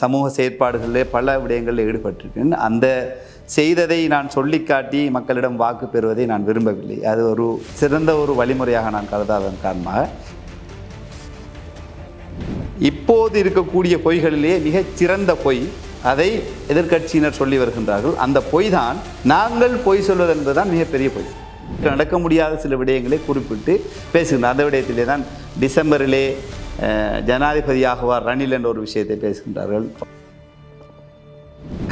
சமூக செயற்பாடுகளில் பல விடயங்களில் ஈடுபட்டிருக்கேன் அந்த செய்ததை நான் சொல்லிக்காட்டி மக்களிடம் வாக்கு பெறுவதை நான் விரும்பவில்லை. அது ஒரு சிறந்த ஒரு வழிமுறையாக நான் கருதாதன் காரணமாக. இப்போது இருக்கக்கூடிய பொய்களிலேயே மிகச் சிறந்த பொய் அதை எதிர்க்கட்சியினர் சொல்லி வருகின்றார்கள். அந்த பொய் தான் நாங்கள் பொய் சொல்வது என்பதுதான் மிகப்பெரிய பொய். நடக்க முடியாத சில விடயங்களை குறிப்பிட்டு பேசுகின்றனர் அந்த விடயத்திலே தான் டிசம்பரிலே ஜனாதிபதியாகுவார் ரணில் என்ற ஒரு விஷயத்தை பேசுகின்றார்கள்.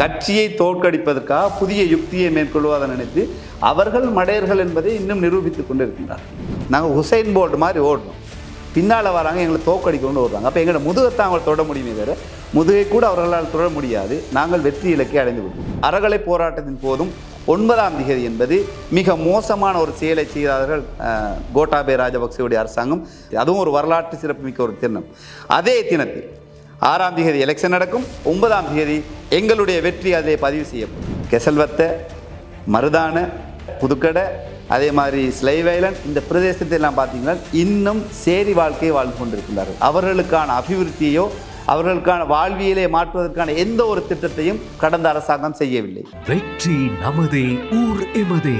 கட்சியை தோற்கடிப்பதற்காக புதிய யுக்தியை மேற்கொள்வதை நினைத்து அவர்கள் மடையர்கள் என்பதை இன்னும் நிரூபித்துக் கொண்டிருக்கின்றார் நாங்கள் ஹுசைன் போல்ட் மாதிரி ஓடணும். பின்னால் வராங்க எங்களை தோக்கடிக்கணும்னு வருவாங்க அப்போ எங்களோட முதுகத்தை அவங்களை தொட முடியுமே வேறு முதுகை கூட அவர்களால் தொட முடியாது. நாங்கள் வெற்றி இலக்கை அடைந்து விடுவோம் அறகலை போராட்டத்தின் போதும் ஒன்பதாம் திகதி என்பது மிக மோசமான ஒரு செயலை செய்தார்கள் கோட்டாபே ராஜபக்சேவுடைய அரசாங்கம். அதுவும் ஒரு வரலாற்று சிறப்புமிக்க ஒரு தினம் அதே தினத்தில் ஆறாம் திகதி எலெக்ஷன் நடக்கும். ஒன்பதாம் தேதி எங்களுடைய வெற்றி அதிலே பதிவு செய்யப்படும். கெசல்வத்த மருதான புதுக்கடை அதே மாதிரி ஸ்லைவைலன் இந்த பிரதேசத்தை எல்லாம் பார்த்தீங்கன்னா இன்னும் சேரி வாழ்க்கையை வாழ்ந்து கொண்டிருக்கிறார்கள் அவர்களுக்கான அபிவிருத்தியோ அவர்களுக்கான வாழ்வியலை மாற்றுவதற்கான எந்த ஒரு திட்டத்தையும் கடந்த அரசாங்கம் செய்யவில்லை. வெற்றி நமதே ஊர் எமதே.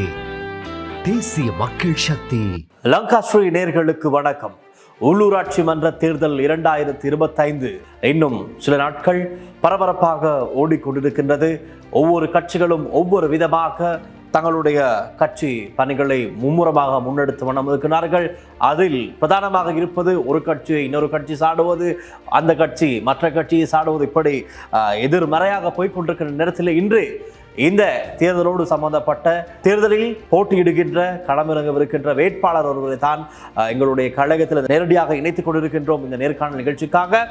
தேசிய மக்கள் சக்தி. லங்காஸ்ரீ நேர்களுக்கு வணக்கம். உள்ளூராட்சி மன்ற தேர்தல் இரண்டாயிரத்தி இருபத்தைந்து இன்னும் சில நாட்கள் பரபரப்பாக ஓடிக்கொண்டிருக்கின்றது. ஒவ்வொரு கட்சிகளும் ஒவ்வொரு விதமாக தங்களுடைய கட்சி பணிகளை மும்முரமாக முன்னெடுத்து வண்ணம் இருக்கிறார்கள். அதில் பிரதானமாக இருப்பது ஒரு கட்சியை இன்னொரு கட்சி சாடுவது. அந்த கட்சி மற்ற கட்சியை சாடுவது இப்படி எதிர்மறையாக போய்கொண்டிருக்கிற நேரத்தில் இன்று இந்த தேர்தலோடு சம்பந்தப்பட்ட தேர்தலில் போட்டியிடுகின்ற களமிறங்கவிருக்கின்ற வேட்பாளர் ஒருவரை தான் எங்களுடைய கழகத்தில் நேரடியாக இணைத்துக் கொண்டிருக்கின்றோம் இந்த நேர்காணல் நிகழ்ச்சிக்காக.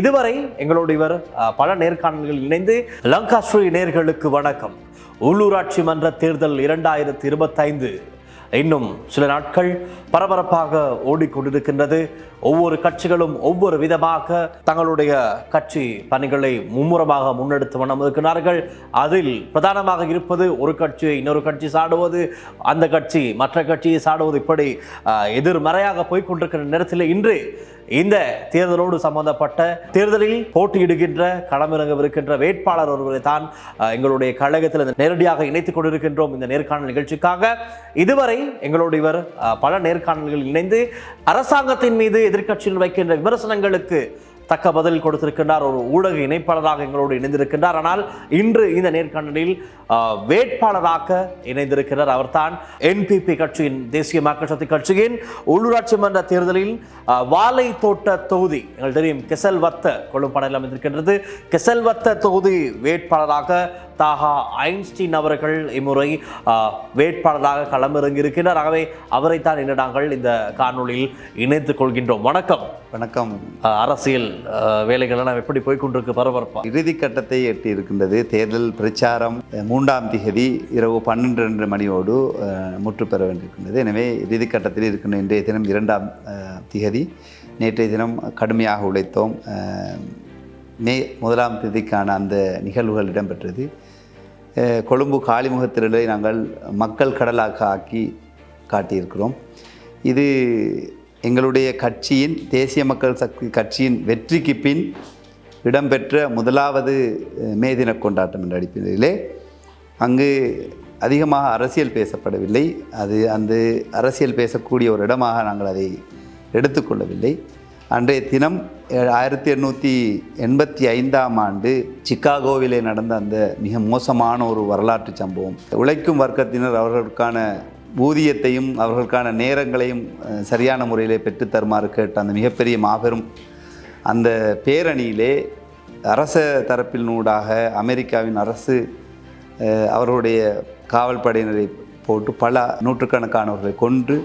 இதுவரை எங்களோடு இவர் பல நேர்காணல்களில் இணைந்து லங்காஸ்ரீ நேர்களுக்கு வணக்கம். உள்ளூராட்சி மன்ற தேர்தல் இரண்டாயிரத்தி இருபத்தைந்து இன்னும் சில நாட்கள் பரபரப்பாக ஓடிக்கொண்டிருக்கின்றது. ஒவ்வொரு கட்சிகளும் ஒவ்வொரு விதமாக தங்களுடைய கட்சி பணிகளை மும்முரமாக முன்னெடுத்து வண்ணம் இருக்கிறார்கள் அதில் பிரதானமாக இருப்பது ஒரு கட்சியை இன்னொரு கட்சி சாடுவது அந்த கட்சி மற்ற கட்சியை சாடுவது இப்படி எதிர்மறையாக போய்கொண்டிருக்கிற நேரத்தில் இன்று இந்த தேர்தலோடு சம்பந்தப்பட்ட தேர்தலில் போட்டியிடுகின்ற களமிறங்கவிருக்கின்ற வேட்பாளர் ஒருவரை தான் எங்களுடைய கழகத்தில் நேரடியாக இணைத்துக் கொண்டிருக்கின்றோம் இந்த நேர்காணல் நிகழ்ச்சிக்காக. இதுவரை எங்களோடு இவர் பல நேர்காணல்களில் இணைந்து அரசாங்கத்தின் மீது எதிர்க்கட்சியில் வைக்கின்ற விமர்சனங்களுக்கு தக்க பதில் கொடுத்திருக்கின்றார். ஒரு ஊடக இணைப்பாளராக எங்களோடு இணைந்திருக்கின்றார். ஆனால் இன்று இந்த நேர்காணலில் வேட்பாளராக இணைந்திருக்கிறார் அவர்தான். என்பிபி கட்சியின் தேசிய மக்கள் சக்தி கட்சியின் உள்ளூராட்சி மன்ற தேர்தலில் வாழை தோட்ட தொகுதி எங்கள் தெரியும் கெசல்வத்த கொள்ளும் படையில் அமைந்திருக்கின்றது. கெசல்வத்த தொகுதி வேட்பாளராக தாகா ஐன்ஸ்டீன் அவர்கள் இம்முறை வேட்பாளராக களமிறங்கி இருக்கின்றார் ஆகவே அவரைத்தான் இன்று நாங்கள் இந்த காணொளியில் இணைத்துக் கொள்கின்றோம். வணக்கம். வணக்கம். அரசியல் வேலைகள் எல்லாம் எப்படி போய்க்கொண்டிருக்கு பரபரப்பா. இறுதி கட்டத்தை எட்டி இருக்கின்றது தேர்தல் பிரச்சாரம் மூன்றாம் திகதி இரவு பன்னெண்டு ரெண்டு மணியோடு முற்று பெற வேண்டியிருக்கின்றது. எனவே இறுதி கட்டத்தில் இருக்கின்ற இன்றைய தினம் இரண்டாம் திகதி. நேற்றைய தினம் கடுமையாக உழைத்தோம். மே முதலாம் தேதிக்கான அந்த நிகழ்வுகள் இடம்பெற்றது. கொழும்பு காளிமுகத்திரலை நாங்கள் மக்கள் கடலாக ஆக்கி காட்டியிருக்கிறோம். இது எங்களுடைய கட்சியின் தேசிய மக்கள் சக்தி கட்சியின் வெற்றிக்கு பின் இடம்பெற்ற முதலாவது மே தின கொண்டாட்டம் என்ற அடிப்படையிலே. அங்கு அதிகமாக அரசியல் பேசப்படவில்லை. அது அந்த அரசியல் பேசக்கூடிய ஒரு இடமாக நாங்கள் அதை எடுத்துக்கொள்ளவில்லை. அன்றைய தினம் ஆயிரத்தி எண்ணூற்றி எண்பத்தி ஐந்தாம் ஆண்டு சிக்காகோவிலே நடந்த அந்த மிக மோசமான ஒரு வரலாற்று சம்பவம். உழைக்கும் வர்க்கத்தினர் அவர்களுக்கான ஊதியத்தையும் அவர்களுக்கான நேரங்களையும் சரியான முறையிலே பெற்றுத்தருமாறு கேட்ட அந்த மிகப்பெரிய மாபெரும் அந்த பேரணியிலே அரச தரப்பினூடாக அமெரிக்காவின் அரசு அவர்களுடைய காவல் படையினரை போட்டு பல நூற்றுக்கணக்கானவர்களை கொன்று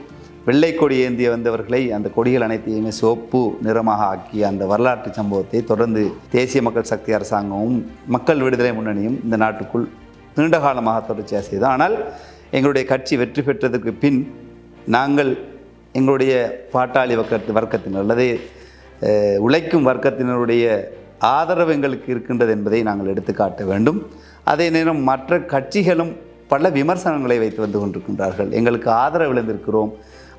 வெள்ளை கொடி ஏந்திய வந்தவர்களை அந்த கொடிகள் அனைத்தையுமே சிவப்பு நிறமாக ஆக்கிய அந்த வரலாற்று சம்பவத்தை தொடர்ந்து தேசிய மக்கள் சக்தி அரசாங்கமும் மக்கள் விடுதலை முன்னணியும் இந்த நாட்டுக்குள் நீண்ட காலமாக தொடர்ச்சியாக செய்தோம் ஆனால் எங்களுடைய கட்சி வெற்றி பெற்றதற்கு பின் நாங்கள் எங்களுடைய பாட்டாளி வர்க்க வர்க்கத்தினர் அல்லது உழைக்கும் வர்க்கத்தினருடைய ஆதரவு எங்களுக்கு இருக்கின்றது என்பதை நாங்கள் எடுத்துக்காட்ட வேண்டும். அதே நேரம் மற்ற கட்சிகளும் பல விமர்சனங்களை வைத்து வந்து கொண்டிருக்கின்றார்கள். எங்களுக்கு ஆதரவு இழந்திருக்கிறோம்.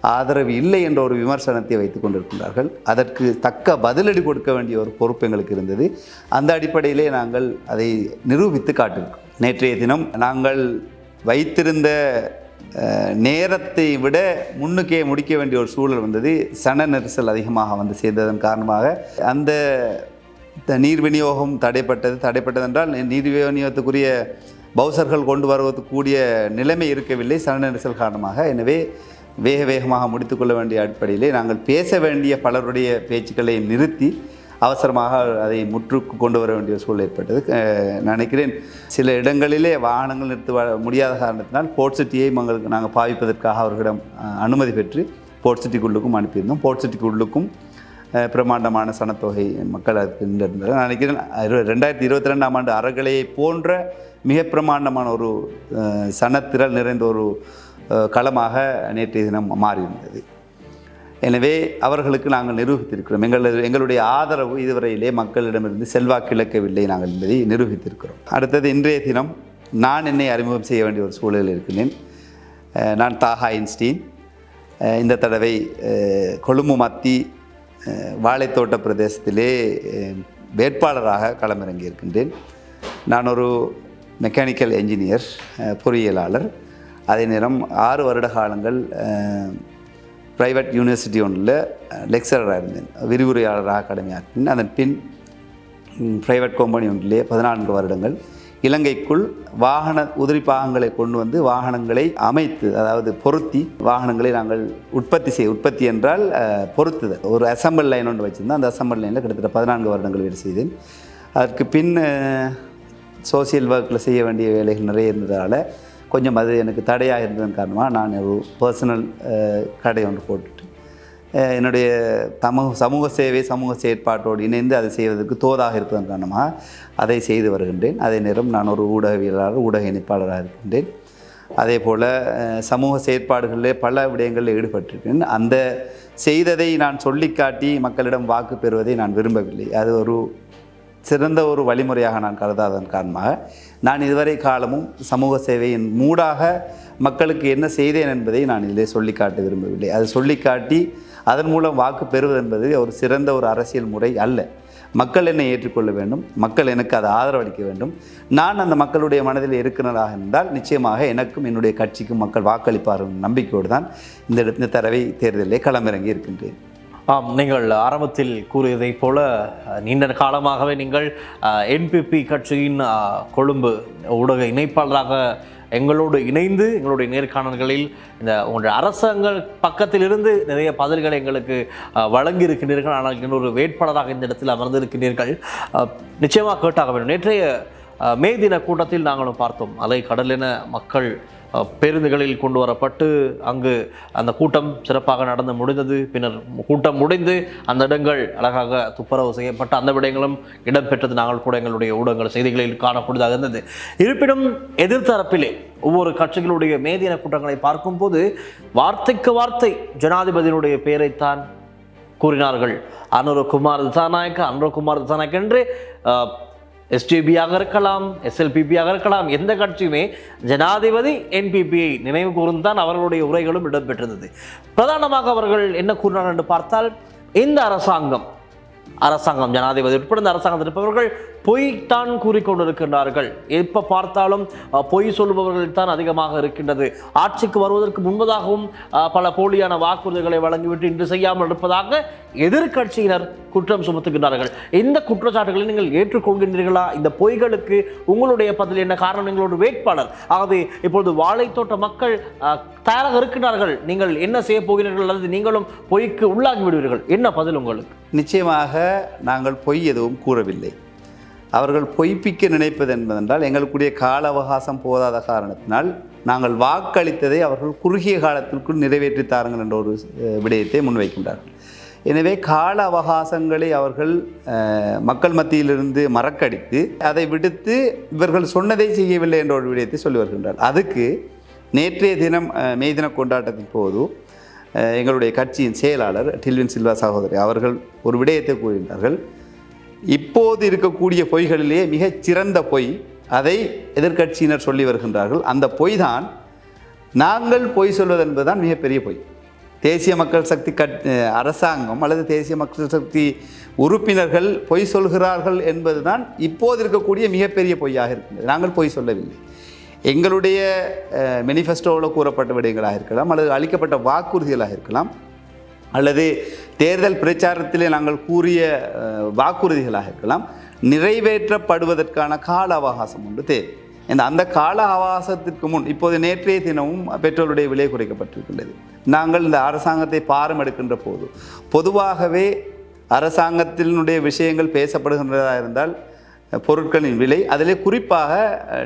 ஆதரவு இல்லை என்ற ஒரு விமர்சனத்தை வைத்துக் கொண்டிருக்கிறார்கள் அதற்கு தக்க பதிலடி கொடுக்க வேண்டிய ஒரு பொறுப்பு எங்களுக்கு இருந்தது. அந்த அடிப்படையிலே நாங்கள் அதை நிரூபித்து காட்டிருக்கோம் நேற்றைய தினம் நாங்கள் வைத்திருந்த நேரத்தை விட முன்னுக்கே முடிக்க வேண்டிய ஒரு சூழல் வந்தது. சன நெரிசல் அதிகமாக வந்து சேர்ந்ததன் காரணமாக அந்த த- நீர் விநியோகம் தடைப்பட்டது. தடைப்பட்டது என்றால் நீர் விநியோகத்துக்குரிய பவுசர்கள் கொண்டு வருவதற்குரிய நிலைமை இருக்கவில்லை. சன நெரிசல் காரணமாக. எனவே வேக வேகமாக முடித்துக்கொள்ள வேண்டிய அடிப்படையிலே நாங்கள் பேச வேண்டிய பலருடைய பேச்சுக்களை நிறுத்தி அவசரமாக அதை முற்றுக்கு கொண்டு வர வேண்டிய சூழல் ஏற்பட்டது. நினைக்கிறேன் சில இடங்களிலே வாகனங்கள் நிறுத்த முடியாத காரணத்தினால் போர்ட் சிட்டியை எங்களுக்கு நாங்கள் பாவிப்பதற்காக அவர்களிடம் அனுமதி பெற்று போர்ட் சிட்டிக்குள்ளுக்கும் அனுப்பியிருந்தோம். போர்ட் சிட்டிக்குள்ளுக்கும் அஹ், பிரமாண்டமான சனத்தொகை மக்கள் அதுக்கு நான் நினைக்கிறேன் ரெண்டாயிரத்தி இருபத்தி ரெண்டாம் ஆண்டு அறகலையை போன்ற மிக பிரமாண்டமான ஒரு அஹ், நிறைந்த ஒரு களமாக நேற்றைய தினம் மாறியிருந்தது. எனவே அவர்களுக்கு நாங்கள் நிரூபித்திருக்கிறோம். எங்களது எங்களுடைய ஆதரவு இதுவரையிலே மக்களிடமிருந்து செல்வாக்கு இழக்கவில்லை நாங்கள் என்பதை நிரூபித்திருக்கிறோம். அடுத்தது இன்றைய தினம் நான் என்னை அறிமுகம் செய்ய வேண்டிய ஒரு சூழலில் இருக்கிறேன் நான் தாஹா ஐன்ஸ்டீன் இந்த தடவை கொழும்பு மத்தி வாழைத்தோட்ட பிரதேசத்திலே வேட்பாளராக களமிறங்கி இருக்கின்றேன் நான் ஒரு மெக்கானிக்கல் என்ஜினியர் பொறியியலாளர். அதே நேரம் ஆறு வருட காலங்கள் ப்ரைவேட் யூனிவர்சிட்டி ஒன்றில் லெக்சரராக இருந்தேன். விரிவுரையாளராக கடமையாற்றினேன் அதன் பின் ப்ரைவேட் கம்பெனி ஒன்றிலே பதினான்கு வருடங்கள். இலங்கைக்குள் வாகன உதிரி பாகங்களை கொண்டு வந்து வாகனங்களை அமைத்து அதாவது பொருத்தி வாகனங்களை நாங்கள் உற்பத்தி செய்ய உற்பத்தி என்றால் பொருத்துதல். ஒரு அசம்பிள் லைன் ஒன்று வச்சுருந்தோம் அந்த அசம்பிள் லைனில் கிட்டத்தட்ட பதினான்கு வருடங்கள் வேலை செய்தேன். அதற்கு பின் சோசியல் ஒர்க்கில் செய்ய வேண்டிய வேலைகள் நிறைய இருந்ததால் கொஞ்சம் அது எனக்கு தடையாக இருந்ததன் காரணமாக நான் ஒரு பர்சனல் கடை ஒன்று போட்டுட்டு என்னுடைய சமூக சமூக சேவை சமூக செயற்பாட்டோடு இணைந்து அதை செய்வதற்கு தோதாக இருப்பதன் காரணமாக அதை செய்து வருகின்றேன். அதே நேரம் நான் ஒரு ஊடகவியலாளர் ஊடக இணைப்பாளராக இருக்கின்றேன். அதே போல் சமூக செயற்பாடுகளிலே பல விடயங்களில் ஈடுபட்டிருக்கேன் அந்த செய்ததை நான் சொல்லிக்காட்டி மக்களிடம் வாக்கு பெறுவதை நான் விரும்பவில்லை. அது ஒரு சிறந்த ஒரு வழிமுறையாக நான் கருதாதன் காரணமாக நான் இதுவரை காலமும் சமூக சேவையின் மூடாக மக்களுக்கு என்ன செய்தேன் என்பதை நான் இதிலே சொல்லிக்காட்ட விரும்பவில்லை. அது சொல்லிக்காட்டி அதன் மூலம் வாக்கு பெறுவது என்பது ஒரு சிறந்த ஒரு அரசியல் முறை அல்ல. மக்கள் என்னை ஏற்றுக்கொள்ள வேண்டும். மக்கள் எனக்கு அதை ஆதரவளிக்க வேண்டும். நான் அந்த மக்களுடைய மனதில் இருக்கிறதாக இருந்தால் நிச்சயமாக எனக்கும் என்னுடைய கட்சிக்கும் மக்கள் வாக்களிப்பார்கள் நம்பிக்கையோடு தான் இந்த இந்த தடவை தேர்தலிலே களமிறங்கி இருக்கின்றேன். ஆம் நீங்கள் ஆரம்பத்தில் கூறியதைப் போல நீண்ட காலமாகவே நீங்கள் என்பிபி கட்சியின் கொழும்பு ஊடக இணைப்பாளராக எங்களோடு இணைந்து எங்களுடைய நேர்காணல்களில் இந்த உங்களுடைய அரசாங்கள் பக்கத்திலிருந்து நிறைய பதில்களை எங்களுக்கு வழங்கி இருக்கின்றீர்கள் ஆனால் இன்னொரு வேட்பாளராக இந்த இடத்தில் அமர்ந்திருக்கின்றீர்கள். நிச்சயமாக கேட்டாக வேண்டும். நேற்றைய மே தின கூட்டத்தில் நாங்களும் பார்த்தோம். அலை கடலென மக்கள் பேருந்துகளில் கொண்டு வரப்பட்டு அங்கு அந்த கூட்டம் சிறப்பாக நடந்து முடிந்தது. பின்னர் கூட்டம் முடிந்து அந்த இடங்கள் அழகாக துப்புரவு செய்யப்பட்டு அந்த விடயங்களும் இடம்பெற்றது. நாங்கள் கூட எங்களுடைய ஊடகங்கள் செய்திகளில் காணக்கூடியதாக இருந்தது. இருப்பினும் எதிர்த்தரப்பிலே ஒவ்வொரு கட்சிகளுடைய மேதின கூட்டங்களை பார்க்கும்போது வார்த்தைக்கு வார்த்தை ஜனாதிபதியினுடைய பெயரைத்தான் கூறினார்கள். அனுரகுமார் திசாநாயக்க அனுரகுமார் திசாநாயக் என்று எஸ்டிபியாக இருக்கலாம் எஸ்எல்பிபியாக இருக்கலாம் எந்த கட்சியுமே ஜனாதிபதி என்பிபியை நினைவு கூர்ந்தான் அவர்களுடைய உரைகளும் இடம்பெற்றிருந்தது. பிரதானமாக அவர்கள் என்ன கூறினார் என்று பார்த்தால் இந்த அரசாங்கம் அரசாங்கம் ஜனாதிபதி உட்பட இந்த அரசாங்கத்தில் இருப்பவர்கள் பொய்த்தான் கூறிக்கொண்டிருக்கின்றார்கள். எப்போ பார்த்தாலும் பொய் சொல்பவர்கள் தான் அதிகமாக இருக்கின்றது. ஆட்சிக்கு வருவதற்கு முன்பதாகவும் பல போலியான வாக்குறுதிகளை வழங்கிவிட்டு இன்று செய்யாமல் இருப்பதாக எதிர்க்கட்சியினர் குற்றம் சுமத்துகின்றார்கள். இந்த குற்றச்சாட்டுகளை நீங்கள் ஏற்றுக்கொள்கின்றீர்களா? இந்த பொய்களுக்கு உங்களுடைய பதில் என்ன? காரணம் எங்களோட வேட்பாளர். ஆகவே இப்பொழுது வாழைத்தோட்ட மக்கள் தயாராக இருக்கின்றார்கள். நீங்கள் என்ன செய்ய போகிறீர்கள்? அல்லது நீங்களும் பொய்க்கு உள்ளாகி விடுவீர்கள்? என்ன பதில் உங்களுக்கு? நிச்சயமாக நாங்கள் பொய் எதுவும் கூறவில்லை. அவர்கள் பொய்ப்பிக்க நினைப்பது என்பதென்றால் எங்களுக்குரிய கால அவகாசம் போதாத காரணத்தினால் நாங்கள் வாக்களித்ததை அவர்கள் குறுகிய காலத்திற்குள் நிறைவேற்றி தாருங்கள் என்ற ஒரு விடயத்தை முன்வைக்கின்றார்கள். எனவே கால அவகாசங்களை அவர்கள் மக்கள் மத்தியிலிருந்து மறக்கடித்து அதை விடுத்து இவர்கள் சொன்னதை செய்யவில்லை என்ற ஒரு விடயத்தை சொல்லி வருகின்றார் அதுக்கு நேற்றைய தினம் மே தின கொண்டாட்டத்தின் போது எங்களுடைய கட்சியின் செயலாளர் டில்வின் சில்வா சகோதரி அவர்கள் ஒரு விடயத்தை கூறுகின்றார்கள் இப்போது இருக்கக்கூடிய பொய்களிலே மிகச்சிறந்த பொய் அதை எதிர்க்கட்சியினர் சொல்லி வருகின்றார்கள். அந்த பொய் தான் நாங்கள் பொய் சொல்வது என்பதுதான் மிகப்பெரிய பொய். தேசிய மக்கள் சக்தி கட் அரசாங்கம் அல்லது தேசிய மக்கள் சக்தி உறுப்பினர்கள் பொய் சொல்கிறார்கள் என்பதுதான் இப்போது இருக்கக்கூடிய மிகப்பெரிய பொய்யாக இருக்கின்றது. நாங்கள் பொய் சொல்லவில்லை. எங்களுடைய மெனிஃபெஸ்டோவில் கூறப்பட்ட விடயங்களாக இருக்கலாம் அல்லது அளிக்கப்பட்ட வாக்குறுதிகளாக இருக்கலாம். அல்லது தேர்தல் பிரச்சாரத்திலே நாங்கள் கூறிய வாக்குறுதிகளாக இருக்கலாம் நிறைவேற்றப்படுவதற்கான கால அவகாசம் உண்டு தேவை இந்த அந்த கால அவகாசத்திற்கு முன் இப்போது நேற்றைய தினமும் பெட்ரோலுடைய விலை குறைக்கப்பட்டிருக்கின்றது. நாங்கள் இந்த அரசாங்கத்தை பாரம் எடுக்கின்ற போது பொதுவாகவே அரசாங்கத்தினுடைய விஷயங்கள் பேசப்படுகின்றதாக இருந்தால் பொருட்களின் விலை அதிலே குறிப்பாக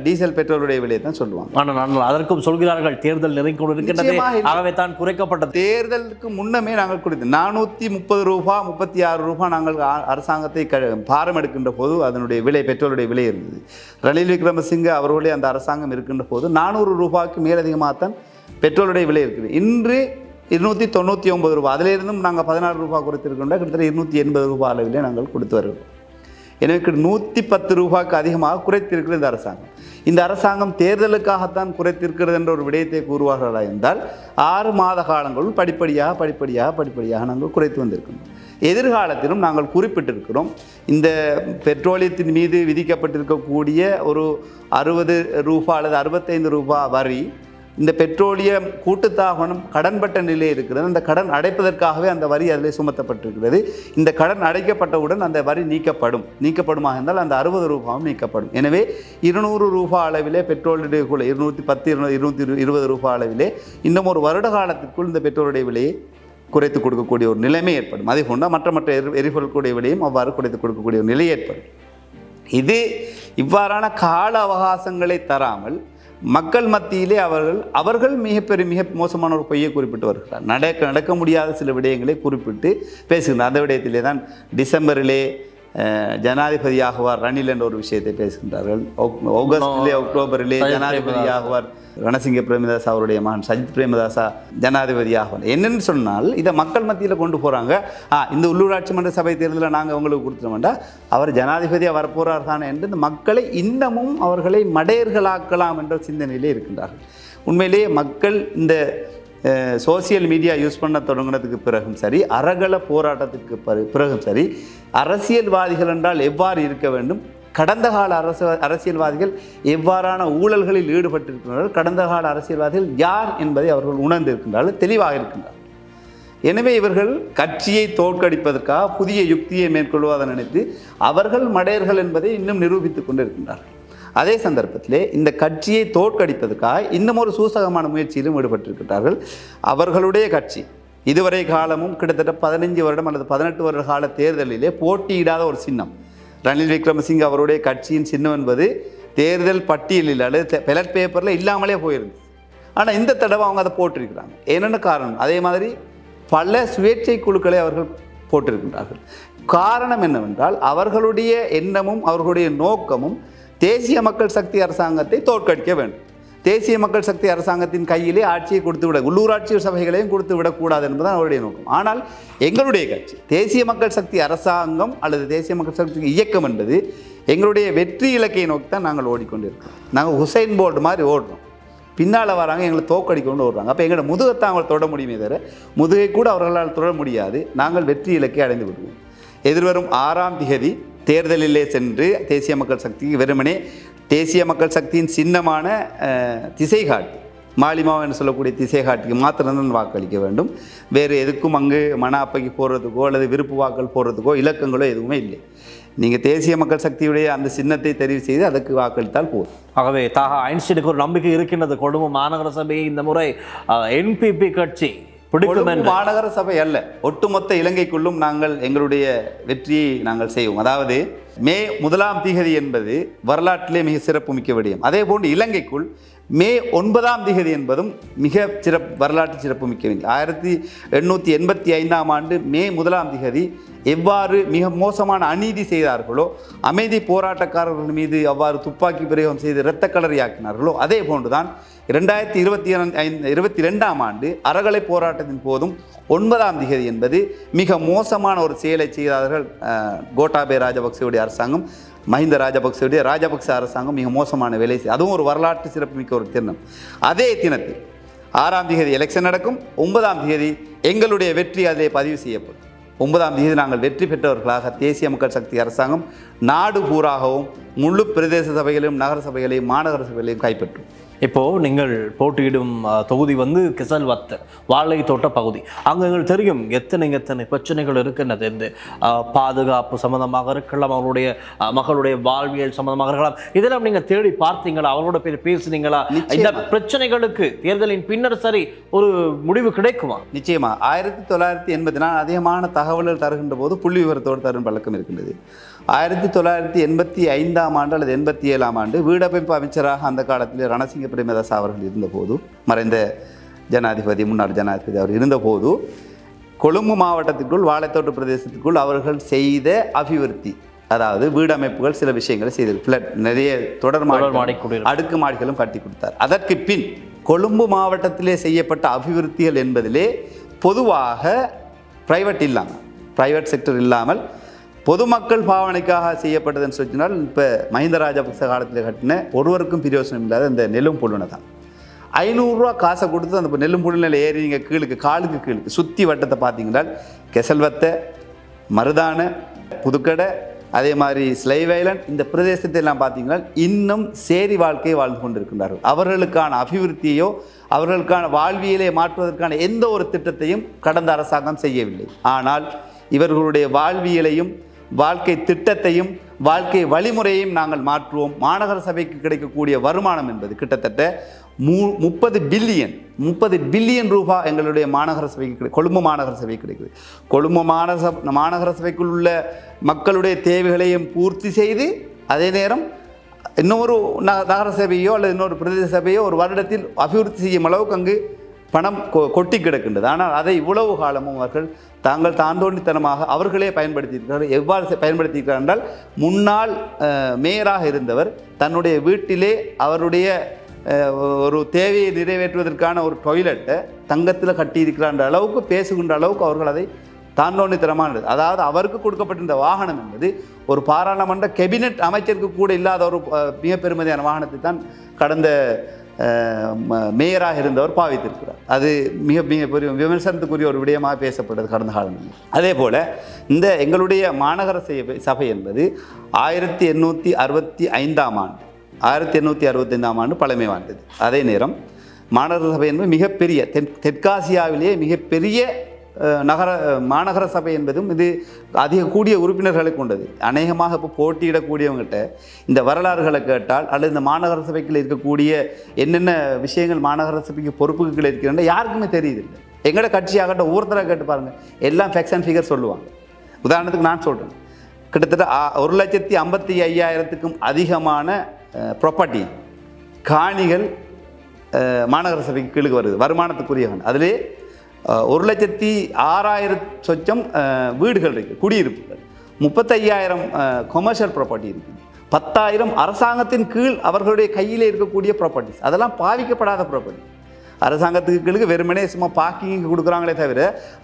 டீசல் பெட்ரோலுடைய விலையை தான் சொல்லுவாங்க. ஆனால் அதற்கும் சொல்கிறார்கள் தேர்தல் நெருங்கி இல்லை. ஆகவே தான் குறைக்கப்பட்டது. தேர்தலுக்கு முன்னமே நாங்கள் கொடுத்தோம் நானூற்றி முப்பது ரூபா முப்பத்தி ஆறு ரூபா நாங்கள் அரசாங்கத்தை க பாரம் எடுக்கின்ற போது அதனுடைய விலை பெட்ரோலுடைய விலை இருந்தது. ரணில் விக்ரமசிங்க அவர்களுடைய அந்த அரசாங்கம் இருக்கின்ற போது நானூறு ரூபாய்க்கு மேலதிகமாகத்தான் பெட்ரோலுடைய விலை இருக்குது. இன்று இருநூற்றி தொண்ணூற்றி ஒன்பது ரூபாய் அதிலிருந்தும் நாங்கள் பதினாறு ரூபாய் கொடுத்திருக்கின்றோம் கிட்டத்தட்ட இருநூற்றி எண்பது ரூபாய் அளவிலே நாங்கள் கொடுத்து வருகிறோம். எனவே நூற்றி பத்து ரூபாய்க்கு அதிகமாக குறைத்திருக்கிறது இந்த அரசாங்கம். இந்த அரசாங்கம் தேர்தலுக்காகத்தான் குறைத்திருக்கிறது என்ற ஒரு விடயத்தை கூறுவார்களா என்றால் ஆறு மாத காலங்களுள் படிப்படியாக படிப்படியாக படிப்படியாக நாங்கள் குறைத்து வந்திருக்கிறோம். எதிர்காலத்திலும் நாங்கள் குறிப்பிட்டிருக்கிறோம் இந்த பெட்ரோலியத்தின் மீது விதிக்கப்பட்டிருக்கக்கூடிய ஒரு அறுபது ரூபா அல்லது அறுபத்தைந்து ரூபா வரி இந்த பெட்ரோலியம் கூட்டுத்தாபனம் கடன்பட்ட நிலை இருக்கிறது. அந்த கடன் அடைப்பதற்காகவே அந்த வரி அதில் சுமத்தப்பட்டிருக்கிறது. இந்த கடன் அடைக்கப்பட்டவுடன் அந்த வரி நீக்கப்படும். நீக்கப்படுமாக இருந்தால் அந்த அறுபது ரூபாவும் நீக்கப்படும். எனவே இருநூறு ரூபாய் அளவிலே பெட்ரோலுடைய கூட இருநூற்றி பத்து இருநூறு இருநூற்றி இரு- இருபது ரூபாய் அளவிலே இன்னும் ஒரு வருட காலத்திற்குள் இந்த பெட்ரோலுடைய விலையை குறைத்து கொடுக்கக்கூடிய ஒரு நிலைமை ஏற்படும். அதே போன்று மற்ற மற்ற எரி எரிபொருட்களுடைய விலையும் அவ்வாறு குறைத்து கொடுக்கக்கூடிய ஒரு நிலை ஏற்படும். இது இவ்வாறான கால அவகாசங்களை தராமல் மக்கள் மத்தியிலே அவர்கள் அவர்கள் மிகப்பெரிய மிக மோசமான ஒரு பொய்யை குறிப்பிட்டு வருகிறார். நடக்க நடக்க முடியாத சில விடயங்களை குறிப்பிட்டு பேசுகிறார். அந்த விடயத்திலே தான் டிசம்பரிலே ஜனாதிபதியாகுவார் ரணில் என்ற ஒரு விஷயத்தை பேசுகின்றார்கள். ஆக்- ஆகஸ்டிலே அக்டோபரிலே ஜனாதிபதியாகுவார் ரணசிங்க பிரேமதாஸ் அவருடைய மகன் சஜித் பிரேமதாசா ஜனாதிபதியாகுவார். என்னன்னு சொன்னால் இதை மக்கள் மத்தியில் கொண்டு போகிறாங்க ஆ இந்த உள்ளூராட்சி மன்ற சபை தேர்தலில் நாங்கள் உங்களுக்கு கொடுத்துட்டோம்டா. அவர் ஜனாதிபதியாக வரப்போகிறார் தானே என்று இந்த மக்களை இன்னமும் அவர்களை மடையர்களாக்கலாம் என்ற சிந்தனையிலே இருக்கின்றார்கள். உண்மையிலேயே மக்கள் இந்த சோசியல் மீடியா யூஸ் பண்ண தொடங்கினதுக்கு பிறகும் சரி அறகல போராட்டத்துக்கு பிற- பிறகும் சரி அரசியல்வாதிகள் என்றால் எவ்வாறு இருக்க வேண்டும்? கடந்த கால அரசு அரசியல்வாதிகள் எவ்வாறான ஊழல்களில் ஈடுபட்டிருக்கின்றனர்? கடந்த கால அரசியல்வாதிகள் யார் என்பதை அவர்கள் உணர்ந்திருக்கின்றார்கள் தெளிவாக இருக்கின்றார்கள். எனவே இவர்கள் கட்சியை தோற்கடிப்பதற்காக புதிய யுக்தியை மேற்கொள்வதை நினைத்து அவர்கள் மடையர்கள் என்பதை இன்னும் நிரூபித்துக் கொண்டிருக்கின்றார்கள். அதே சந்தர்ப்பத்திலே இந்த கட்சியை தோற்கடிப்பதற்காக இன்னும் ஒரு சூசகமான முயற்சியிலும் ஈடுபட்டிருக்கிறார்கள் அவர்களுடைய கட்சி இதுவரை காலமும் கிட்டத்தட்ட பதினஞ்சு வருடம் அல்லது பதினெட்டு வருட கால தேர்தலிலே போட்டியிடாத ஒரு சின்னம். ரணில் விக்ரமசிங்க அவருடைய கட்சியின் சின்னம் என்பது தேர்தல் பட்டியலில் அல்லது பெலட் பேப்பரில் இல்லாமலே போயிருந்தது. ஆனால் இந்த தடவை அவங்க அதை போட்டிருக்கிறாங்க. என்னென்ன காரணம்? அதே மாதிரி பல சுயேட்சை குழுக்களை அவர்கள் போட்டிருக்கின்றார்கள். காரணம் என்னவென்றால் அவர்களுடைய எண்ணமும் அவர்களுடைய நோக்கமும் தேசிய மக்கள் சக்தி அரசாங்கத்தை தோற்கடிக்க வேண்டும். தேசிய மக்கள் சக்தி அரசாங்கத்தின் கையிலே ஆட்சியை கொடுத்து விட உள்ளூராட்சி சபைகளையும் கொடுத்து விடக்கூடாது என்பதுதான் அவருடைய நோக்கம். ஆனால் எங்களுடைய கட்சி தேசிய மக்கள் சக்தி அரசாங்கம் அல்லது தேசிய மக்கள் சக்தி இயக்கம் என்பது எங்களுடைய வெற்றி இலக்கை நோக்கி தான் நாங்கள் ஓடிக்கொண்டிருக்கோம் நாங்கள் ஹுசைன் போல்ட் மாதிரி ஓடுறோம். பின்னால் வராங்க எங்களை தோக்கடிக்க கொண்டு ஓடுறாங்க. அப்போ எங்களோட முதுகத்தை அவங்களை தொட முடியுமே தவிர முதுகை கூட அவர்களால் தொட முடியாது. நாங்கள் வெற்றி இலக்கை அடைந்து விடுவோம். எதிர்வரும் ஆறாம் திகதி தேர்தலிலே சென்று தேசிய மக்கள் சக்திக்கு வெறுமனே தேசிய மக்கள் சக்தியின் சின்னமான திசைகாட்டு. மாலிமாவை மாலிமாவ் என்று சொல்லக்கூடிய திசைகாட்டுக்கு மாத்திரம்தான் வாக்களிக்க வேண்டும். வேறு எதுக்கும் அங்கு மன அப்பைக்கு போடுறதுக்கோ அல்லது விருப்பு வாக்கள் போடுறதுக்கோ இலக்கங்களோ எதுவுமே இல்லை. நீங்கள் தேசிய மக்கள் சக்தியுடைய அந்த சின்னத்தை தெரிவு செய்து அதுக்கு வாக்களித்தால் போதும். ஆகவே தாக ஐன்ஸ்டீனுக்கு ஒரு நம்பிக்கை இருக்கின்றது. கொடும மாநகர சபையை இந்த முறை என்பிபி கட்சி பிடிக்கும் மாநகர சபை அல்ல. ஒட்டுமொத்த இலங்கைக்குள்ளும் நாங்கள் எங்களுடைய வெற்றியை நாங்கள் செய்வோம். அதாவது மே முதலாம் திகதி என்பது வரலாற்றிலே மிக சிறப்பு மிக்க விடயம். அதே போன்று இலங்கைக்குள் மே ஒன்பதாம் திகதி என்பதும் மிக சிறப்பு வரலாற்று சிறப்பு மிக்க ஆயிரத்தி எண்ணூற்றி எண்பத்தி ஐந்தாம் ஆண்டு மே முதலாம் திகதி எவ்வாறு மிக மோசமான அநீதி செய்தார்களோ அமைதி போராட்டக்காரர்கள் மீது அவ்வாறு துப்பாக்கி பிரயோகம் செய்து இரத்த களறியாக்கினார்களோ அதே போன்றுதான் இரண்டாயிரத்தி இருபத்தி ஐந்து இருபத்தி ரெண்டாம் ஆண்டு அறகலை போராட்டத்தின் போதும் ஒன்பதாம் திகதி என்பது மிக மோசமான ஒரு செயலை செய்தார்கள் கோட்டாபே ராஜபக்சேவுடைய அரசாங்கம் மஹிந்த ராஜபக்சேவுடைய ராஜபக்ச அரசாங்கம் மிக மோசமான வேலை செய் அதுவும் ஒரு வரலாற்று சிறப்புமிக்க ஒரு தினம். அதே தினத்தில் ஆறாம் தேதி எலெக்ஷன் நடக்கும் ஒன்பதாம் தேதி எங்களுடைய வெற்றி அதிலே பதிவு செய்யப்படும். ஒன்பதாம் தேதி நாங்கள் வெற்றி பெற்றவர்களாக தேசிய மக்கள் சக்தி அரசாங்கம் நாடு பூராகவும் முழு பிரதேச சபைகளையும் நகர சபைகளையும் மாநகர சபைகளையும் கைப்பற்றும். இப்போ நீங்கள் போட்டியிடும் தொகுதி வந்து கிசல்வத்த வாழை தோட்ட பகுதி. அங்க எங்களுக்கு தெரியும் எத்தனை எத்தனை பிரச்சனைகள் இருக்கின்றது இந்த பாதுகாப்பு சம்பந்தமாக இருக்கலாம் அவருடைய அஹ், மக்களுடைய வாழ்வியல் சம்பந்தமாக இருக்கலாம். இதெல்லாம் நீங்க தேடி பார்த்தீங்களா? அவரோட பேர் பேசுனீங்களா? இந்த. பிரச்சனைகளுக்கு தேர்தலின் பின்னர் சரி ஒரு முடிவு கிடைக்குமா? நிச்சயமா. ஆயிரத்தி தொள்ளாயிரத்தி எண்பத்தி நான் அதிகமான தகவல்கள் தருகின்ற போது புள்ளி விவரத்தோடு தரும் பழக்கம் இருக்கின்றது. ஆயிரத்தி தொள்ளாயிரத்தி எண்பத்தி ஐந்தாம் ஆண்டு அல்லது எண்பத்தி ஏழாம் ஆண்டு வீடமைப்பு அமைச்சராக அந்த காலத்தில் ரணசிங்க பிரேமதாஸ் அவர்கள் இருந்தபோது மறைந்த ஜனாதிபதி முன்னாள் ஜனாதிபதி அவர் இருந்தபோது கொழும்பு மாவட்டத்திற்குள் வாழைத்தோட்டு பிரதேசத்திற்குள் அவர்கள் செய்த அபிவிருத்தி அதாவது வீடமைப்புகள் சில விஷயங்களை செய்தது ஃப்ளட் நிறைய தொடர் மாடி அடுக்கு மாடிகளும் கட்டி கொடுத்தார் அதற்கு பின் கொழும்பு மாவட்டத்திலே செய்யப்பட்ட அபிவிருத்திகள் என்பதிலே பொதுவாக பிரைவேட் இல்லாமல் பிரைவேட் செக்டர் இல்லாமல் பொதுமக்கள் பாவனைக்காக செய்யப்பட்டதுன்னு சொன்னால் இப்போ மஹிந்த ராஜபக்ச காலத்தில் கட்டின ஒருவருக்கும் பிரயோசனம் இல்லாத இந்த நெல்லும் புல்லுனை தான். ஐநூறுரூவா காசை கொடுத்து அந்த நெல்லும் புல்லுனில் ஏறி நீங்கள் கீழுக்கு காலுக்கு கீழுக்கு சுற்றி வட்டத்தை பார்த்தீங்கன்னா கெசல்வத்தை மருதான புதுக்கடை அதே மாதிரி ஸ்லைவ் ஐலண்ட் இந்த பிரதேசத்தை எல்லாம் பார்த்தீங்கன்னா இன்னும் சேரி வாழ்க்கையை வாழ்ந்து கொண்டிருக்கின்றார்கள். அவர்களுக்கான அபிவிருத்தியோ அவர்களுக்கான வாழ்வியலை மாற்றுவதற்கான எந்த ஒரு திட்டத்தையும் கடந்த அரசாங்கம் செய்யவில்லை. ஆனால் இவர்களுடைய வாழ்வியலையும் வாழ்க்கை திட்டத்தையும் வாழ்க்கை வழிமுறையையும் நாங்கள் மாற்றுவோம். மாநகர சபைக்கு கிடைக்கக்கூடிய வருமானம் என்பது கிட்டத்தட்ட மூ முப்பது பில்லியன் முப்பது பில்லியன் ரூபாய் எங்களுடைய மாநகர சபைக்கு கிடை கொழும்பு மாநகர சபை கிடைக்குது. கொழும்பு மாநகர மாநகர சபைக்குள் உள்ள மக்களுடைய தேவைகளையும் பூர்த்தி செய்து அதே நேரம் இன்னொரு ந- நகர சபையோ அல்லது இன்னொரு பிரதேச சபையோ ஒரு வருடத்தில் அபிவிருத்தி செய்யும் அளவுக்கு அங்கு பணம் கொ- கொட்டி கிடக்கின்றது. ஆனால் அதை இவ்வளவு காலமும் அவர்கள் தாங்கள் தாந்தோண்டித்தனமாக அவர்களே பயன்படுத்தியிருக்கிறார்கள். எவ்வாறு செ- பயன்படுத்தியிருக்கிறார் என்றால் முன்னாள் மேயராக இருந்தவர் தன்னுடைய வீட்டிலே அவருடைய ஒரு தேவையை நிறைவேற்றுவதற்கான ஒரு டொய்லெட்டை தங்கத்தில் கட்டியிருக்கிறான்ற அளவுக்கு பேசுகின்ற அளவுக்கு அவர்கள் அதை தாண்டோண்டித்தனமானது அதாவது அவருக்கு கொடுக்கப்பட்டிருந்த வாகனம் என்பது ஒரு பாராளுமன்ற கெபினெட் அமைச்சருக்கு கூட இல்லாத ஒரு மிக பெருமதியான வாகனத்தை தான் கடந்த மேயராக இருந்தவர் பாவித்திருக்கிறார். அது மிக மிக பெரிய விமர்சனத்துக்குரிய ஒரு விடயமாக பேசப்பட்டது கடந்த காலங்களில். அதே போல் இந்த எங்களுடைய மாநகர சபை சபை என்பது ஆயிரத்தி எண்ணூற்றி அறுபத்தி ஐந்தாம் ஆண்டு ஆயிரத்தி எண்ணூற்றி அறுபத்தைந்தாம் ஆண்டு பழமை வாழ்ந்தது அதே நேரம் மாநகர சபை என்பது மிகப்பெரிய தென் தெற்காசியாவிலேயே மிகப்பெரிய நகர மாநகர சபை என்பதும் இது அதிக கூடிய உறுப்பினர்களை கொண்டது. அநேகமாக இப்போ போட்டியிடக்கூடியவங்ககிட்ட இந்த வரலாறுகளை கேட்டால் அல்லது இந்த மாநகர சபைக்குள்ள இருக்கக்கூடிய என்னென்ன விஷயங்கள் மாநகர சபைக்கு பொறுப்புகள் இருக்கின்றன யாருக்குமே தெரியுதில்லை. எங்களோட கட்சியாகட்டும் ஒவ்வொருத்தராக கேட்டு பாருங்கள் எல்லாம் ஃபேக்ஸ் அண்ட் ஃபிகர் சொல்லுவாங்க. உதாரணத்துக்கு நான் சொல்கிறேன் கிட்டத்தட்ட ஒரு லட்சத்தி ஐம்பத்தி ஐயாயிரத்துக்கும் அதிகமான ப்ராப்பர்ட்டி காணிகள் மாநகர சபைக்கு கீழுக்கு வருது. வருமானத்துக்குரியவன். அதிலே ஒரு லட்சத்தி ஆறாயிரம் சொச்சம் வீடுகள் இருக்குது குடியிருப்புகள். முப்பத்தையாயிரம் கொமர்ஷியல் ப்ராப்பர்ட்டி இருக்குது பத்தாயிரம் அரசாங்கத்தின் கீழ் அவர்களுடைய கையில் இருக்கக்கூடிய ப்ராப்பர்ட்டிஸ் அதெல்லாம் பாவிக்கப்படாத ப்ராப்பர்ட்டி அரசாங்கத்துக்கு கீழுக்கு வெறுமனே சும்மா பாக்கிங் கொடுக்குறாங்களே தவிர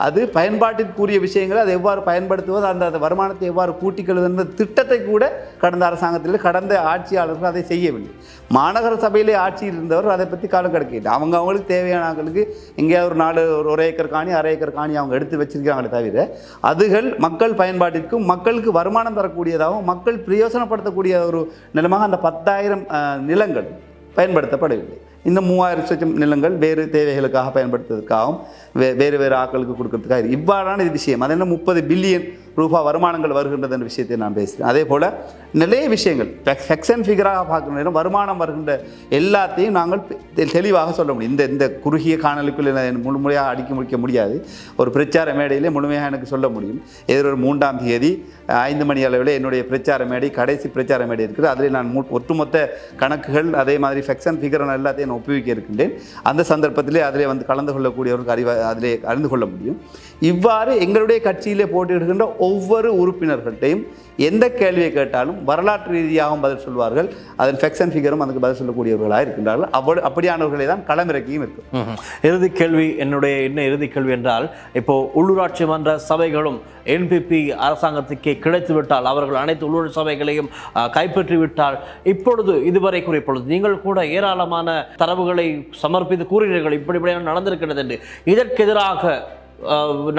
அது பயன்பாட்டிற்குரிய விஷயங்களை அதை எவ்வாறு பயன்படுத்துவது அந்த அந்த வருமானத்தை எவ்வாறு கூட்டிக்கொள்வது திட்டத்தை கூட கடந்த அரசாங்கத்தில் கடந்த ஆட்சியாளர்கள் அதை செய்யவில்லை. மாநகர சபையிலே ஆட்சியில் இருந்தவர் அதை பற்றி காலம் கிடைக்கல அவங்க அவங்களுக்கு தேவையானவங்களுக்கு எங்கேயாவது ஒரு நாலு ஒரு ஒரு ஏக்கர் காணி அரை ஏக்கர் காணி அவங்க எடுத்து வச்சிருக்காங்களே தவிர அதுகள் மக்கள் பயன்பாட்டிற்கும் மக்களுக்கு வருமானம் தரக்கூடியதாகவும் மக்கள் பிரயோசனப்படுத்தக்கூடிய ஒரு நிலமாக அந்த பத்தாயிரம் நிலங்கள் பயன்படுத்தப்படவில்லை. இந்த மூவாயிரம் லட்சம் நிலங்கள் வேறு தேவைகளுக்காக பயன்படுத்துவதற்காகவும் வே வேறு வேறு ஆட்களுக்கு கொடுக்கறதுக்காக இவ்வாறான இது விஷயம். அது என்ன? முப்பது பில்லியன் ரூபா வருமானங்கள் வருகின்றது என்ற விஷயத்தை நான் பேசுகிறேன் அதே போல் நிறைய விஷயங்கள் செக்ஷன் ஃபிகராக பார்க்குற நேரம் வருமானம் வருகின்ற எல்லாத்தையும் நாங்கள் தெ- தெளிவாக சொல்ல முடியும். இந்த இந்த குறுகிய காணொலிக்குள் என்ன முழுமையாக அடிக்க முடிக்க முடியாது. ஒரு பிரச்சார மேடையிலே முழுமையாக எனக்கு சொல்ல முடியும். எதிர் ஒரு மூன்றாம் தேதி ஐந்து மணி அளவில் என்னுடைய பிரச்சார மேடை கடைசி பிரச்சார மேடை இருக்குது. அதில் நான் மு- ஒட்டுமொத்த கணக்குகள் அதே மாதிரி ஃபெக்ஷன் ஃபிகர் எல்லாத்தையும் நான் ஒப்புவிக்க இருக்கின்றேன். அந்த சந்தர்ப்பத்திலே அதிலே வந்து கலந்து கொள்ளக்கூடியவருக்கு அறிவ அதிலே அறிந்து கொள்ள முடியும். இவ்வாறு எங்களுடைய கட்சியிலே போட்டியிடுகின்ற ஒவ்வொரு உறுப்பினர்கள்ட்டையும் எந்த கேள்வியை கேட்டாலும் வரலாற்று ரீதியாகவும் பதில் சொல்வார்கள். அதன் ஃபெக்ஷன் ஃபிகரும் அதுக்கு பதில் சொல்லக்கூடியவர்களாக இருக்கின்றார்கள். அப்படி அப்படியானவர்களை தான் களமிறக்கியும் இருக்கும். இறுதி கேள்வி என்னுடைய என்ன இறுதி கேள்வி என்றால் இப்போ உள்ளூராட்சி மன்ற சபைகளும் என்பிபி அரசாங்கத்துக்கே கிடைத்துவிட்டால் அவர்கள் அனைத்து உள்ளூர் சபைகளையும் கைப்பற்றிவிட்டால் இப்பொழுது இதுவரை கூறிய பொழுது நீங்கள் கூட ஏராளமான தரவுகளை சமர்ப்பித்து கூறினீர்கள் இப்படி இப்படியான நடந்திருக்கிறது என்று. இதற்கு எதிராக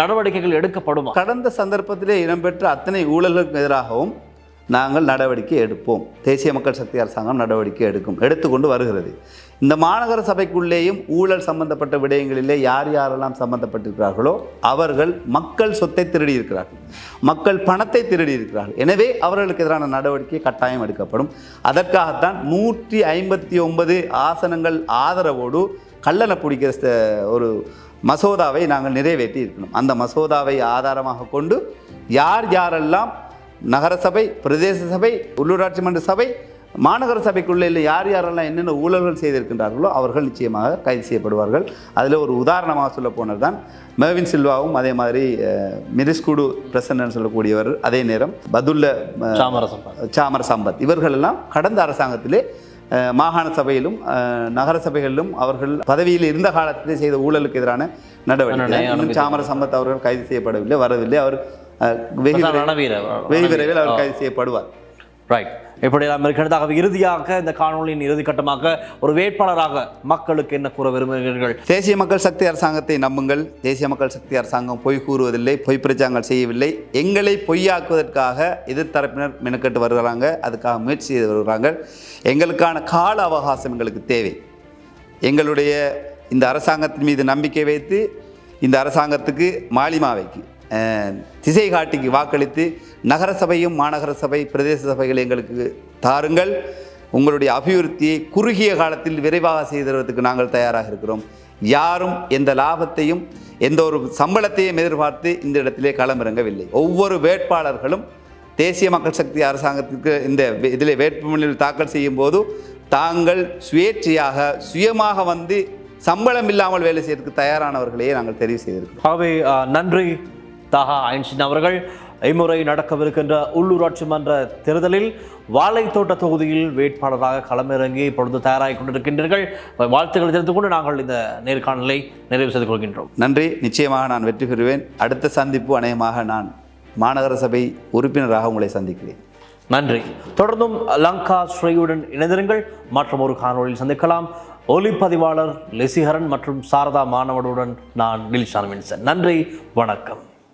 நடவடிக்கைகள் எடுக்கப்படுமா? கடந்த சந்தர்ப்பத்திலே இடம்பெற்ற அத்தனை ஊழல்களுக்கு எதிராகவும் நாங்கள் நடவடிக்கை எடுப்போம். தேசிய மக்கள் சக்தி அரசாங்கம் நடவடிக்கை எடுக்கும் எடுத்துக்கொண்டு வருகிறது. இந்த மாநகர சபைக்குள்ளேயும் ஊழல் சம்பந்தப்பட்ட விடயங்களிலே யார் யாரெல்லாம் சம்பந்தப்பட்டிருக்கிறார்களோ அவர்கள் மக்கள் சொத்தை திருடி இருக்கிறார்கள் மக்கள் பணத்தை திருடி இருக்கிறார்கள் எனவே அவர்களுக்கு எதிரான நடவடிக்கை கட்டாயம் எடுக்கப்படும். அதற்காகத்தான் நூற்றி ஐம்பத்தி ஒன்பது ஆசனங்கள் ஆதரவோடு கல்லணை பிடிக்கிற ஒரு மசோதாவை நாங்கள் நிறைவேற்றி இருக்கணும். அந்த மசோதாவை ஆதாரமாக கொண்டு யார் யாரெல்லாம் நகரசபை பிரதேச சபை உள்ளூராட்சி மன்ற சபை மாநகர சபைக்குள்ளே இல்லை யார் யாரெல்லாம் என்னென்ன ஊழல்கள் செய்திருக்கின்றார்களோ அவர்கள் நிச்சயமாக கைது செய்யப்படுவார்கள். அதில் ஒரு உதாரணமாக சொல்ல போனது தான் மேவின் சில்வாவும் அதே மாதிரி மிரிஸ்குடு பிரசன்னு சொல்லக்கூடியவர் அதே நேரம் பதுல்ல சாமரசம். சாமர சம்பத் இவர்கள் எல்லாம் கடந்த அரசாங்கத்திலே மாகாண சபையிலும் நகர சபைகளிலும் அவர்கள் பதவியில் இருந்த காலத்திலே செய்த ஊழலுக்கு எதிரான நடவடிக்கை. இன்னும் சாமர சம்பத் அவர்கள் கைது செய்யப்படவில்லை வரவில்லை. அவர் வெகு விரைவில் அவர் கைது செய்யப்படுவார். ரைட் எப்படியெல்லாம் இருக்கிறதாக இறுதியாக இந்த காணொலியின் இறுதி கட்டமாக ஒரு வேட்பாளராக மக்களுக்கு என்ன கூற விரும்புகிறீர்கள்? தேசிய மக்கள் சக்தி அரசாங்கத்தை நம்புங்கள். தேசிய மக்கள் சக்தி அரசாங்கம் பொய் கூறுவதில்லை பொய் பிரச்சாரங்கள் செய்யவில்லை. எங்களை பொய்யாக்குவதற்காக எதிர்த்தரப்பினர் மெனக்கட்டு வருகிறாங்க. அதுக்காக முயற்சி செய்து வருகிறாங்க. எங்களுக்கான கால அவகாசம் எங்களுக்கு தேவை. எங்களுடைய இந்த அரசாங்கத்தின் மீது நம்பிக்கை வைத்து இந்த அரசாங்கத்துக்கு மாலிமாவைக்கு திசை காட்டிக்கு வாக்களித்து நகர சபையும் மாநகர சபை பிரதேச சபைகள் எங்களுக்கு தாருங்கள். உங்களுடைய அபிவிருத்தியை குறுகிய காலத்தில் விரைவாக செய்ததற்கு நாங்கள் தயாராக இருக்கிறோம். யாரும் எந்த லாபத்தையும் எந்த ஒரு சம்பளத்தையும் எதிர்பார்த்து இந்த இடத்திலே களமிறங்கவில்லை. ஒவ்வொரு வேட்பாளர்களும் தேசிய மக்கள் சக்தி அரசாங்கத்திற்கு இந்த இதில் வேட்புமனு தாக்கல் செய்யும் போது தாங்கள் சுயேட்சையாக சுயமாக வந்து சம்பளம் இல்லாமல் வேலை செய்யறதுக்கு தயாரானவர்களையே நாங்கள் தெரிவு செய்திருக்கிறோம். ஆகவே நன்றி தாகா ஐன்ஸ்டின் அவர்கள். இம்முறை நடக்கவிருக்கின்ற உள்ளூராட்சி மன்ற தேர்தலில் வாழைத்தோட்ட தொகுதியில் வேட்பாளராக களமிறங்கி இப்பொழுது தயாராகிக் கொண்டிருக்கின்றீர்கள். வாழ்த்துக்களை தெரிந்து கொண்டு நாங்கள் இந்த நேர்காணலை நிறைவு செய்து கொள்கின்றோம். நன்றி. நிச்சயமாக நான் வெற்றி பெறுவேன். அடுத்த சந்திப்பு அநேகமாக நான் மாநகர சபை உறுப்பினராக உங்களை சந்திக்கிறேன். நன்றி. தொடர்ந்தும் லங்கா ஸ்ரீயுடன் இணைந்திருங்கள். மற்றும் ஒரு காணொளியில் சந்திக்கலாம். ஒலிப்பதிவாளர் லெசிஹரன் மற்றும் சாரதா மாணவனுடன் நான் நில்ஷான் வின்சன் நன்றி. வணக்கம்.